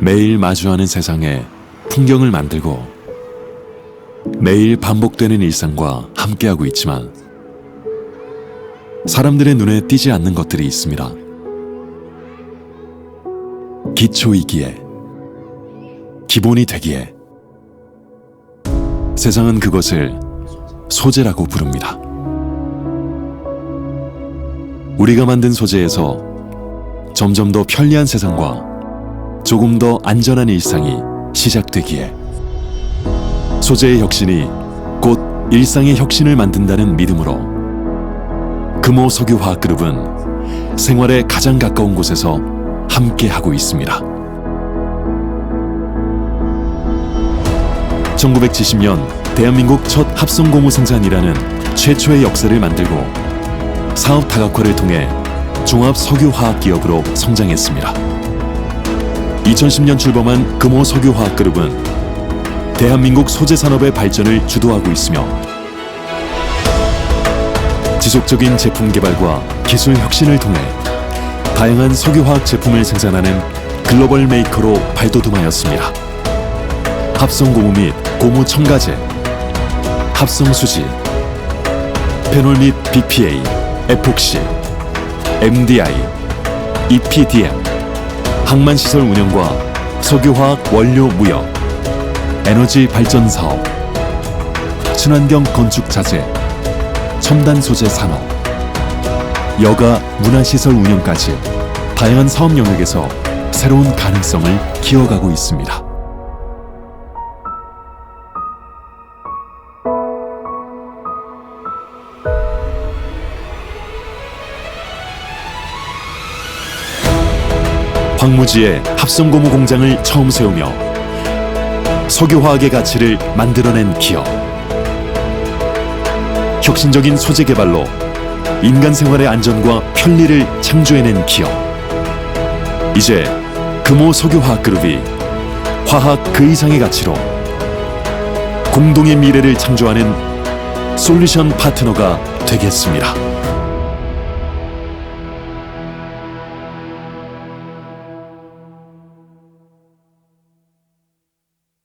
매일 마주하는 세상에 풍경을 만들고 매일 반복되는 일상과 함께하고 있지만 사람들의 눈에 띄지 않는 것들이 있습니다. 기초이기에 기본이 되기에 세상은 그것을 소재라고 부릅니다. 우리가 만든 소재에서 점점 더 편리한 세상과 조금 더 안전한 일상이 시작되기에 소재의 혁신이 곧 일상의 혁신을 만든다는 믿음으로 금호 석유화학 그룹은 생활에 가장 가까운 곳에서 함께 하고 있습니다. 1970년 대한민국 첫 합성 고무 생산이라는 최초의 역사를 만들고 사업 다각화를 통해 종합 석유화학 기업으로 성장했습니다. 2010년 출범한 금호 석유화학그룹은 대한민국 소재 산업의 발전을 주도하고 있으며 지속적인 제품 개발과 기술 혁신을 통해 다양한 석유화학 제품을 생산하는 글로벌 메이커로 발돋움하였습니다. 합성 고무 및 고무 첨가제, 합성 수지, 페놀 및 BPA, 에폭시, MDI, EPDM, 항만 시설 운영과 석유화학 원료 무역, 에너지 발전 사업, 친환경 건축 자재, 첨단 소재 산업, 여가 문화 시설 운영까지 다양한 사업 영역에서 새로운 가능성을 키워가고 있습니다. 황무지에 합성고무 공장을 처음 세우며 석유화학의 가치를 만들어낸 기업. 혁신적인 소재 개발로 인간 생활의 안전과 편리를 창조해낸 기업. 이제 금호 석유화학 그룹이 화학 그 이상의 가치로 공동의 미래를 창조하는 솔루션 파트너가 되겠습니다.